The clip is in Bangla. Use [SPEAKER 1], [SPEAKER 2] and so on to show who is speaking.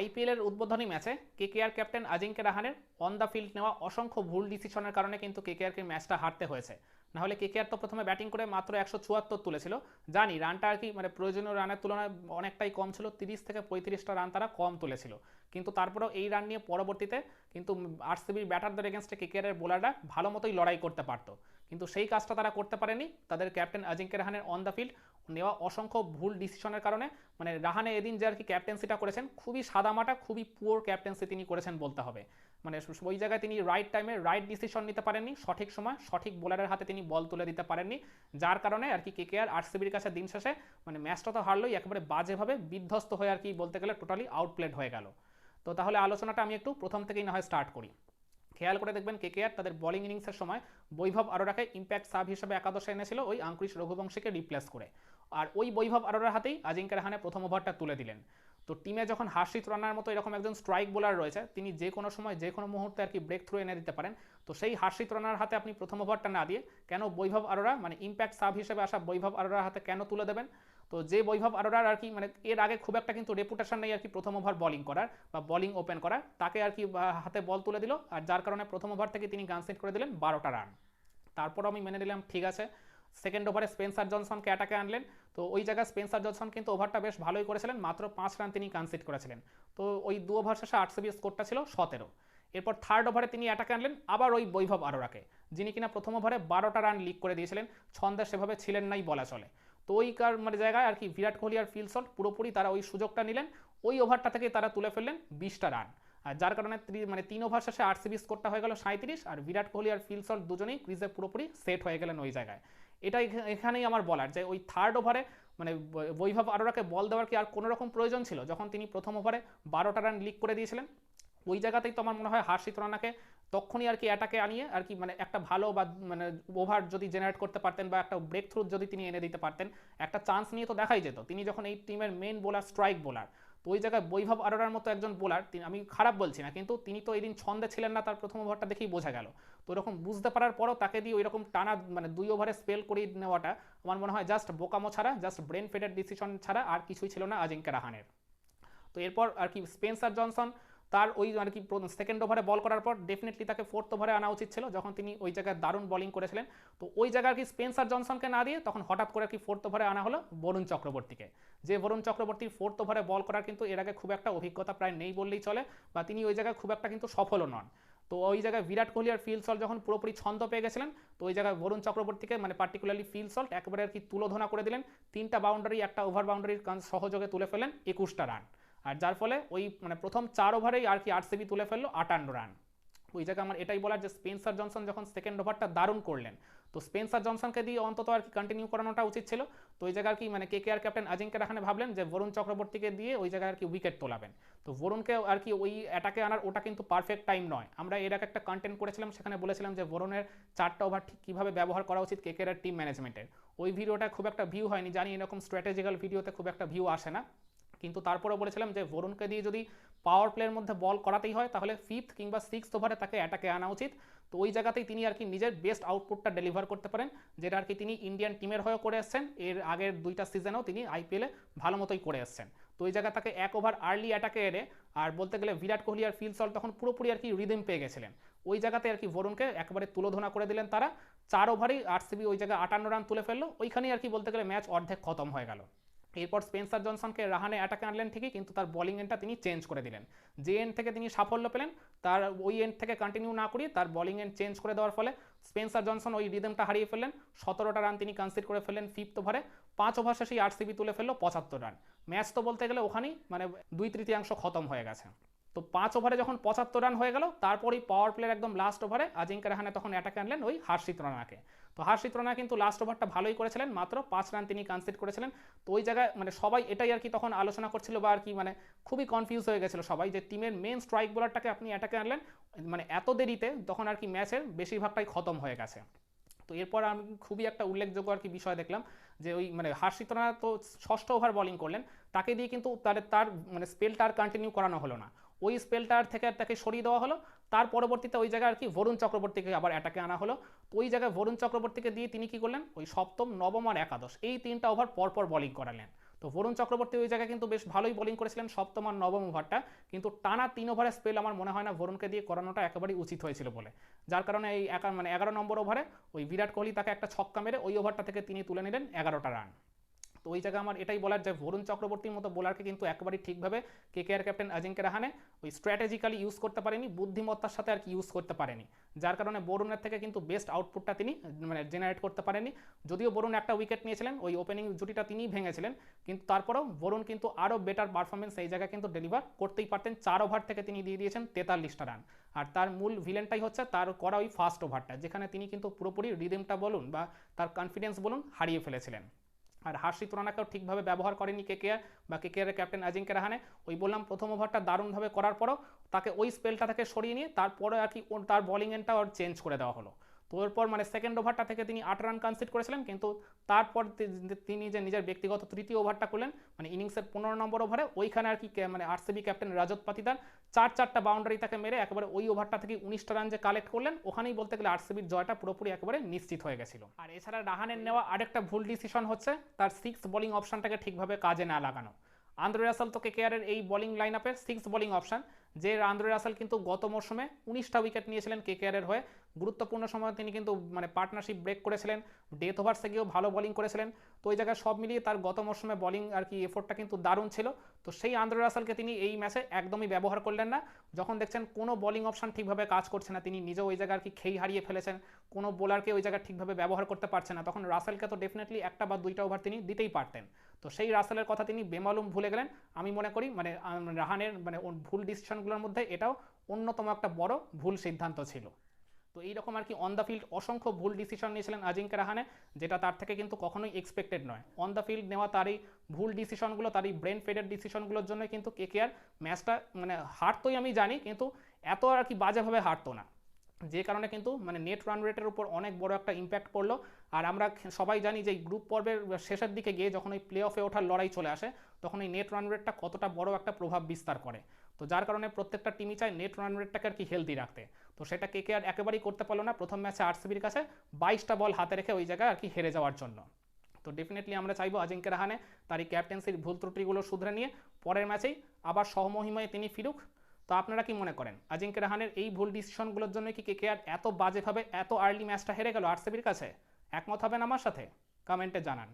[SPEAKER 1] আইপিএলের উদ্বোধনী ম্যাচে কেকেআর ক্যাপ্টেন আজিঙ্কে রাহানের অন দ্য ফিল্ড নেওয়া অসংখ্য ভুল ডিসিশনের কারণে কিন্তু কেকেআরকে ম্যাচটা হারতে হয়েছে। নাহলে কেকেআর তো প্রথমে ব্যাটিং করে মাত্র একশো চুয়াত্তর তুলেছিল। জানি রানটা আর কি মানে প্রয়োজনীয় রানের তুলনায় অনেকটাই কম ছিল, তিরিশ থেকে পঁয়ত্রিশটা রান তারা কম তুলেছিল। কিন্তু তারপরেও এই রান নিয়ে পরবর্তীতে কিন্তু আরসিবির ব্যাটারদের এগেনস্টে কেকেআরের বোলাররা ভালো মতোই লড়াই করতে পারতো। কিন্তু সেই কাজটা তারা করতে পারেনি। তাদের ক্যাপ্টেন আজিঙ্কে রাহানের অন দ্য ফিল্ড নেওয়া অসংখ্য ভুল ডিসিশনের কারণে। মানে রাহানে এদিন যে আর কি ক্যাপ্টেন্সিটা করেছেন, খুবই সাদামাটা, খুবই পুয়ার ক্যাপ্টেন্সি তিনি করেছেন বলতে হবে। মানে ওই জায়গায় তিনি রাইট টাইমে রাইট ডিসিশন নিতে পারেননি, সঠিক সময়, সঠিক বোলারের হাতে তিনি বল তুলে দিতে পারেননি। যার কারণে আর কি কেকেআর আরসিবির কাছে দিন শেষে মানে ম্যাচটা তো হারলোই, একেবারে বাজেভাবে বিধ্বস্ত হয়ে আর কি বলতে গেলে টোটালি আউটপ্লেড হয়ে গেল। তো তাহলে আলোচনাটা আমি একটু প্রথম থেকেই না হয় স্টার্ট করি। খেয়াল করে দেখবেন কেকেআর তাদের বোলিং ইনিংসের সময় বৈভব আরোরাকে ইম্প্যাক্ট সাব হিসেবে একাদশে এনেছিল ওই আঙ্কুরিশ রঘুবংশীকে রিপ্লেস করে। আর ওই বৈভব আরোরার হাতেই আজিঙ্কে রাহানে প্রথম ওভারটা তুলে দিলেন। তো টিমে যখন হার্ষিত রানার মতো এরকম একজন স্ট্রাইক বোলার রয়েছে, তিনি যে কোনো সময় যে কোনো মুহূর্তে আর কি ব্রেক থ্রু এনে দিতে পারেন। তো সেই হার্ষিত রানার হাতে আপনি প্রথম ওভারটা না দিয়ে কেন বৈভব আরোরা মানে ইম্প্যাক্ট সাব হিসেবে আসা বৈভব আরোরার হাতে কেন তুলে দেবেন? তো যে বৈভব আরোরার আর কি মানে এর আগে খুব একটা কিন্তু রেপুটেশন নেই আর কি প্রথম ওভার বলিং করার বা বলিং ওপেন করার। তাকে আর কি হাতে বল তুলে দিল আর যার কারণে প্রথম ওভার থেকে তিনি গান সেট করে দিলেন বারোটা রান তারপর আমি মেনে নিলাম, ঠিক আছে। সেকেন্ড ওভারে স্পেন্সার জনসনকে অ্যাটাকে আনলেন। তো ওই জায়গায় স্পেন্সার জনসন কিন্তু ওভারটা বেশ ভালোই করেছিলেন, মাত্র পাঁচ রান তিনি কনসিড করেছিলেন। তো ওই দু ওভার শেষে আটশো স্কোরটা ছিল সতেরো। এরপর থার্ড ওভারে তিনি অ্যাটাকে আনলেন, আবার ওই বৈভব আরোরাকে, যিনি কিনা প্রথম ওভারে বারোটা রান লিক করে দিয়েছিলেন, ছন্দে সেভাবে ছিলেন নাই বলা চলে। তো ওই কার মানে জায়গায় আর কি বিরাট কোহলি আর ফিলসল্ট পুরোপুরি তারা ওই সুযোগটা নিলেন, ওই ওভারটা থেকে তারা তুলে ফেললেন বিশটা রান আর যার কারণে মানে তিন ওভার শেষে আরসিবি স্কোরটা হয়ে গেল সাঁত্রিশ আর বিরাট কোহলি আর ফিলসল্ট দুজনেই ক্রিজে পুরোপুরি সেট হয়ে গেলেন ওই জায়গায়। এটা এখানেই আমার বলার যে ওই থার্ড ওভারে মানে বৈভব আরোরাকে বল দেওয়ার কি আর কোনো রকম প্রয়োজন ছিল? যখন তিনি প্রথম ওভারে বারোটা রান লিক করে দিয়েছিলেন, ওই জায়গাতেই তো আমার মনে হয় হার্ষিত রানাকে তখনই আর কি অ্যাটাকে আনিয়ে আর কি মানে একটা ভালো বা মানে ওভার যদি জেনারেট করতে পারতেন বা একটা ব্রেক থ্রু যদি তিনি এনে দিতে পারতেন, একটা চান্স নিয়ে তো দেখাই যেত। তিনি যখন এই টিমের মেন বোলার স্ট্রাইক বোলার তো ওই জায়গায় বৈভব আরোরার মতো একজন বোলার তিনি আমি খারাপ বলছি না, কিন্তু তিনি তো এই দিন ছন্দে ছিলেন না, তার প্রথম ওভারটা দেখেই বোঝা গেল। তো এরকম বুঝতে পারার পরও তাকে দিয়ে ওই রকম টানা মানে দুই ওভারে স্পেল করিয়ে নেওয়াটা আমার মনে হয় জাস্ট বোকামো ছাড়া জাস্ট ব্রেন ফেডের ডিসিশন ছাড়া আর কিছুই ছিল না আজিঙ্কে রাহানের। তো এরপর আর কি স্পেন্সার জনসন তার ওই আর কি সেকেন্ড ওভারে বল করার পর ডেফিনেটলি তাকে ফোর্থ ওভারে আনা উচিত ছিল যখন তিনি ওই জায়গায় দারুণ বলিং করেছিলেন। তো ওই জায়গায় আর কি স্পেন্সার জনসনকে না দিয়ে তখন হঠাৎ করে আর কি ফোর্থ ওভারে আনা হলো বরুণ চক্রবর্তীকে যে বরুণ চক্রবর্তীর ফোর্থ ওভারে বল করার কিন্তু এর আগে খুব একটা অভিজ্ঞতা প্রায় নেই বললেই চলে বা তিনি ওই জায়গায় খুব একটা কিন্তু সফলও নন। তো ওই জায়গায় বিরাট কোহলি আর ফিল সল্ট যখন পুরোপুরি ছন্দ পেয়ে গেছিলেন, তো ওই জায়গায় বরুণ চক্রবর্তীকে মানে পার্টিকুলারলি ফিল সল্ট একবারে আর কি তুলোধনা করে দিলেন। তিনটা বাউন্ডারি একটা ওভার বাউন্ডারির সহযোগে তুলে ফেলেন একুশটা রান আর যার ফলে ওই মানে প্রথম চার ওভারেই আর কি আরসিবি তুলে ফেলল আটান্ন রান ওই জায়গায় আমার এটাই বলার যে স্পেন্সার জনসন যখন সেকেন্ড ওভারটা দারুণ করলেন, তো স্পেন্সার জনসনকে দিয়ে অন্তত আর কি কন্টিনিউ করানোটা উচিত ছিল। তো ওই জায়গায় কি মানে কে কে আর ক্যাপ্টেন আজিঙ্কে রাখানে ভাবলেন যে বরুণ চক্রবর্তীকে দিয়ে ওই জায়গায় আর কি উইকেট তোলাবেন। তো বরুণকে আর কি ওই অ্যাটাকে আনার ওটা কিন্তু পারফেক্ট টাইম নয়। আমরা এর আগে একটা কন্টেন্ট করেছিলাম, সেখানে বলেছিলাম যে বরুণের চারটা ওভার ঠিক কীভাবে ব্যবহার করা উচিত কে কে আর টিম ম্যানেজমেন্টের ওই ভিডিওটা খুব একটা ভিউ হয়নি, জানি এরকম স্ট্র্যাটেজিক্যাল ভিডিওতে খুব একটা ভিউ আসে না। কিন্তু তারপরে বলেছিলাম যে বরুণকে দিয়ে যদি পাওয়ার প্লের মধ্যে বল করাতেই হয়, তাহলে ফিফথ কিংবা সিক্সথ ওভারে তাকে অ্যাটাকে আনা উচিত। তো ওই জায়গাতেই তিনি আর কি নিজের বেস্ট আউটপুটটা ডেলিভার করতে পারেন, যেটা আর কি তিনি ইন্ডিয়ান টিমের হয়েও করে এসছেন এর আগের দুইটা সিজনেও তিনি আইপিএলে ভালো মতোই করে এসছেন তো ওই জায়গায় তাকে এক ওভার আর্লি অ্যাটাকে এনে, আর বলতে গেলে বিরাট কোহলি আর ফিল সল্ট তখন পুরোপুরি আর কি রিদিম পেয়ে গেছিলেন। ওই জায়গাতে আর কি বরুণকে একেবারে তুলোধনা করে দিলেন তারা। চার ওভারেই আরসিবি ওই জায়গায় আটান্ন রান তুলে ফেলল। ওইখানেই আর কি বলতে গেলে ম্যাচ অর্ধেক খতম হয়ে গেল। এরপর স্পেন্সার জনসনকে রাহানে অ্যাটাকে আনলেন ঠিকই, কিন্তু তার বলিং এন্ডটা তিনি চেঞ্জ করে দিলেন। যে এন্ড থেকে তিনি সাফল্য পেলেন, তার ওই এন্ড থেকে কন্টিনিউ না করিয়ে তার বলিং এন্ড চেঞ্জ করে দেওয়ার ফলে স্পেন্সার জনসন ওই রিদমটা হারিয়ে ফেললেন। সতেরোটা রান তিনি কনসিড করে ফেললেন ফিফথ ওভারে পাঁচ ওভার শেষেই আরসিবি তুলে ফেলল পঁচাত্তর রান ম্যাচ তো বলতে গেলে ওখানেই মানে দুই তৃতীয়াংশ খতম হয়ে গেছে। তো পাঁচ ওভারে যখন পঁচাত্তর রান হয়ে গেল, তারপরেই পাওয়ার প্লের একদম লাস্ট ওভারে আজিঙ্কে রাহানে তখন অ্যাটাকে আনলেন ওই হার্ষিত রানাকে। তো হার্ষিত রানা কিন্তু লাস্ট ওভারটা ভালোই করেছিলেন, মাত্র পাঁচ রান তিনি কনসিড করেছিলেন। তো ওই জায়গায় মানে সবাই এটাই আর কি তখন আলোচনা করছিল বা আর কি মানে খুবই কনফিউজ হয়ে গেছিল সবাই যে টিমের মেন স্ট্রাইক বোলারটাকে আপনি অ্যাটাকে আনলেন মানে এত দেরিতে তখন আর কি ম্যাচের বেশিরভাগটাই খতম হয়ে গেছে। তো এরপর আমি খুবই একটা উল্লেখযোগ্য আর কি বিষয় দেখলাম যে ওই মানে হার্ষিত রানা তো ষষ্ঠ ওভার বলিং করলেন, তাকে দিয়ে কিন্তু তার তার মানে স্পেলটা আর কন্টিনিউ করানো হলো না। ওই স্পেলটার থেকে তাকে সরিয়ে দেওয়া হলো। তার পরবর্তীতে ওই জায়গায় আর কি বরুণ চক্রবর্তীকে আবার অ্যাটাকে আনা হলো। তো ওই জায়গায় বরুণ চক্রবর্তীকে দিয়ে তিনি কি করলেন? ওই সপ্তম, নবম আর একাদশ, এই তিনটা ওভার পরপর বলিং করালেন। তো বরুণ চক্রবর্তী ওই জায়গায় কিন্তু বেশ ভালোই বোলিং করেছিলেন সপ্তম আর নবম ওভারটা কিন্তু টানা তিন ওভারের স্পেল আমার মনে হয় না বরুণকে দিয়ে করানোটা একেবারেই উচিত হয়েছিল বলে। যার কারণে এই মানে এগারো নম্বর ওভারে ওই বিরাট কোহলি তাকে একটা ছক্কা মেরে ওই ওভারটা থেকে তিনি তুলে নিলেন এগারোটা রান তো ওই জায়গায় আমার এটাই বলার যে বরুণ চক্রবর্তীর মতো বোলারকে কিন্তু একেবারেই ঠিকভাবে কেকেআর ক্যাপ্টেন অজিঙ্ক্য রাহানে ওই স্ট্র্যাটেজিক্যালি ইউজ করতে পারেনি, বুদ্ধিমত্তার সাথে আর কি ইউজ করতে পারেনি। যার কারণে বরুণের থেকে কিন্তু বেস্ট আউটপুটটা তিনি মানে জেনারেট করতে পারেনি যদিও বরুণ একটা উইকেট নিয়েছিলেন, ওই ওপেনিং জুটিটা তিনিই ভেঙেছিলেন, কিন্তু তারপরেও বরুণ কিন্তু আরও বেটার পারফরমেন্স এই জায়গায় কিন্তু ডেলিভার করতেই পারতেন। চার ওভার থেকে তিনি দিয়ে দিয়েছেন তেতাল্লিশটা রান আর তার মূল ভিলেনটাই হচ্ছে তার করা ওই ফার্স্ট ওভারটা যেখানে তিনি কিন্তু পুরোপুরি রিদিমটা বলুন বা তার কনফিডেন্স বলুন হারিয়ে ফেলেছিলেন। আর হার্ষিত রানাকেও ঠিকভাবে ব্যবহার করেনি কে কেকেআর বা কে কেকেআরের ক্যাপ্টেন আজিঙ্কে রাহানে ওই বললাম প্রথম ওভারটা দারুণভাবে করার পরও তাকে ওই স্পেলটা থেকে সরিয়ে নিয়ে তারপরে আর কি তার বোলিং এন্ডটা ওর চেঞ্জ করে দেওয়া হলো। তো এরপর মানে সেকেন্ড ওভারটা থেকে তিনি আট রান কনসিড করেছিলেন, কিন্তু তারপর তিনি যে নিজের ব্যক্তিগত তৃতীয় ওভারটা করলেন মানে ইনিংসের পনেরো নম্বর ওভারে ওইখানে আর কি মানে আরসিবি ক্যাপ্টেন রাজত পাতিদার চার চারটা বাউন্ডারি তাকে মেরে একেবারে ওই ওভারটা থেকে উনিশটা রান যে কালেক্ট করলেন, ওখানেই বলতে গেলে আরসিবির জয়টা পুরোপুরি একেবারে নিশ্চিত হয়ে গেছিল। আর এছাড়া রাহানের নেওয়া আরেকটা ভুল ডিসিশন হচ্ছে, তার সিক্স বোলিং অপশনটাকে ঠিকভাবে কাজে না লাগানো। আন্দ্রে রাসেল তো কেকেআরের এই বোলিং লাইন আপের সিক্স বোলিং অপশন যে আন্দ্রে রাসেল কিন্তু গত মরশুমে উনিশটা উইকেট নিয়েছিলেন কে কেকেআরের হয়ে। গুরুত্বপূর্ণ সময় তিনি কিন্তু মানে পার্টনারশিপ ব্রেক করেছিলেন। ডেথ ওভার্সে গিয়েও ভালো বোলিং করেছিলেন। তো ওই জায়গায় সব মিলিয়ে তার গত মরশুমে বলিং আর কি এফোর্টটা কিন্তু দারুণ ছিল। তো সেই আন্দ্রে রাসেলকে তিনি এই ম্যাচে একদমই ব্যবহার করলেন না। যখন দেখছেন কোনো বোলিং অপশন ঠিকভাবে কাজ করছে না, তিনি নিজেও ওই জায়গায় আর কি খেই হারিয়ে ফেলেছেন। কোনো বোলারকে ওই জায়গায় ঠিকভাবে ব্যবহার করতে পারছে না। তখন রাসেলকে তো ডেফিনেটলি একটা বা দুইটা ওভার তিনি দিতেই পারতেন। তো সেই রাসেলের কথা তিনি বেমালুম ভুলে গেলেন। আমি মনে করি মানে রাহানের মানে ভুল ডিসিশনগুলোর মধ্যে এটাও অন্যতম একটা বড় ভুল সিদ্ধান্ত ছিল। তো এইরকম আর কি অন দ্য ফিল্ড অসংখ্য ভুল ডিসিশন নিয়েছিলেন আজিঙ্ক্য রাহানে যেটা তার থেকে কিন্তু কখনোই এক্সপেক্টেড নয়। অন দ্য ফিল্ড নেওয়া তার এই ভুল ডিসিশনগুলো তার এই ব্রেন ফেডের ডিসিশনগুলোর জন্য কিন্তু কেকেআর ম্যাচটা মানে হারতোই আমি জানি, কিন্তু এত আর কি বাজেভাবে হারতো না। যে কারণে কিন্তু মানে নেট রান রেটের উপর অনেক বড় একটা ইম্প্যাক্ট পড়ল। আর আমরা সবাই জানি যে গ্রুপ পর্বের শেষের দিকে গিয়ে যখন ওই প্লে অফে ওঠার লড়াই চলে আসে, তখন এই নেট রান রেটটা কতটা বড় একটা প্রভাব বিস্তার করে। তো যার কারণে প্রত্যেকটা টিমই চায় নেট রান রেটটাকে আর কি হেলদি রাখতে। তো সেটা কে কে আর একেবারেই করতে পারল না, প্রথম ম্যাচে আরসিবির কাছে বাইশটা বল হাতে রেখে ওই জায়গায় আর কি হেরে যাওয়ার জন্য। তো ডেফিনেটলি আমরা চাইব অজিঙ্ক্য রাহানে তার এই ক্যাপ্টেন্সির ভুল ত্রুটিগুলো শুধরে নিয়ে পরের ম্যাচেই আবার সহমহিমায় তিনি ফিরুক। তো আপনারা কি মনে করেন অজিঙ্ক্য রাহানের এই ভুল ডিসিশনগুলোর জন্য কি কে কে আর এত বাজেভাবে এত আর্লি ম্যাচটা হেরে গেল আরসিবির কাছে? একমত হবেন আমার সাথে? কমেন্টে জানান।